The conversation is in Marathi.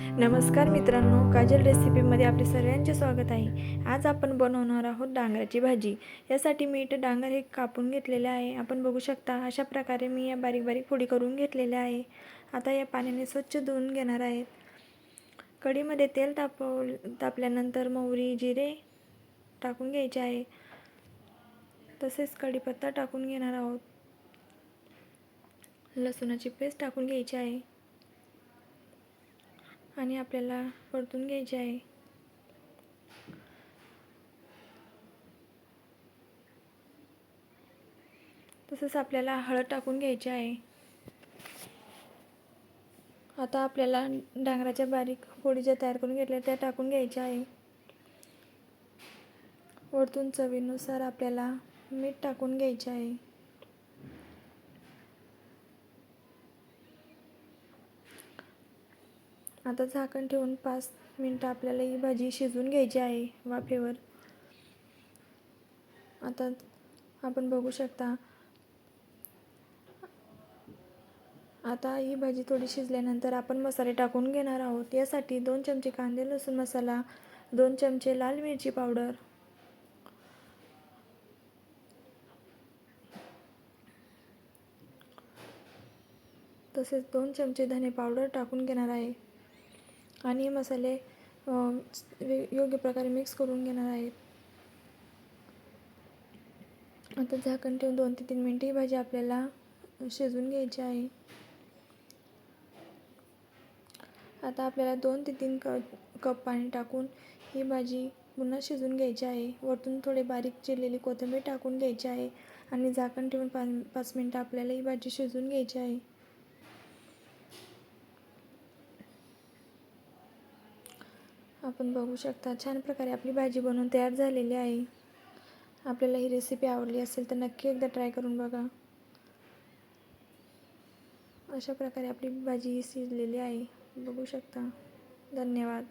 नमस्कार मित्रांनो काजल रेसिपीमध्ये आपले सर्वांचे स्वागत आहे. आज आपण बनवणार आहोत डांगराची भाजी. यासाठी मी इथं डांगर हे कापून घेतलेले आहे. आपण बघू शकता अशा प्रकारे मी या बारीक बारीक फोडी करून घेतलेल्या आहे. आता या पाण्याने स्वच्छ धुवून घेणार आहेत कढीमध्ये तेल तापव तापल्यानंतर मोहरी जिरे टाकून घ्यायचे आहे. तसेच कढीपत्ता टाकून घेणार आहोत. लसूणाची पेस्ट टाकून घ्यायची आहे. आणि आपल्याला परतून घ्यायचे आहे. तसंच आपल्याला हळद टाकून घ्यायची आहे. आता आपल्याला डांगराच्या बारीक फोडी ज्या तयार करून घेतल्या त्या टाकून घ्यायच्या आहे. वरतून चवीनुसार आपल्याला मीठ टाकून घ्यायचे आहे. आता झाकण ठेवून पाच मिनटं आपल्याला ही भाजी शिजवून घ्यायची आहे वाफेवर. आता आपण बघू शकता आता ही भाजी थोडी शिजल्यानंतर आपण मसाले टाकून घेणार आहोत. यासाठी दोन चमचे कांदे लसूण मसाला दोन चमचे लाल मिरची पावडर. तसेच दोन चमचे धने पावडर टाकून घेणार आहे. आणि हे मसाले वे- योग्य प्रकारे मिक्स करून घेणार आहेत आता झाकण ठेवून दोन ते तीन मिनटं ही भाजी आपल्याला शिजवून घ्यायची आहे. आता आपल्याला दोन ते तीन क कप पाणी टाकून ही भाजी पुन्हा शिजून घ्यायची आहे. वरतून थोडे बारीक चिरलेली कोथिंबीर टाकून घ्यायची आहे आणि झाकण ठेवून पाच पाच मिनटं आपल्याला ही भाजी शिजून घ्यायची आहे. आपण बघू शकता छान प्रकारे आपली भाजी बनवून तयार झालेली आहे. आपल्याला ही रेसिपी आवडली असेल तर नक्की एकदा ट्राय करून बघा. अशा प्रकारे आपली भाजी शिजलेली आहे. बघू शकता. धन्यवाद.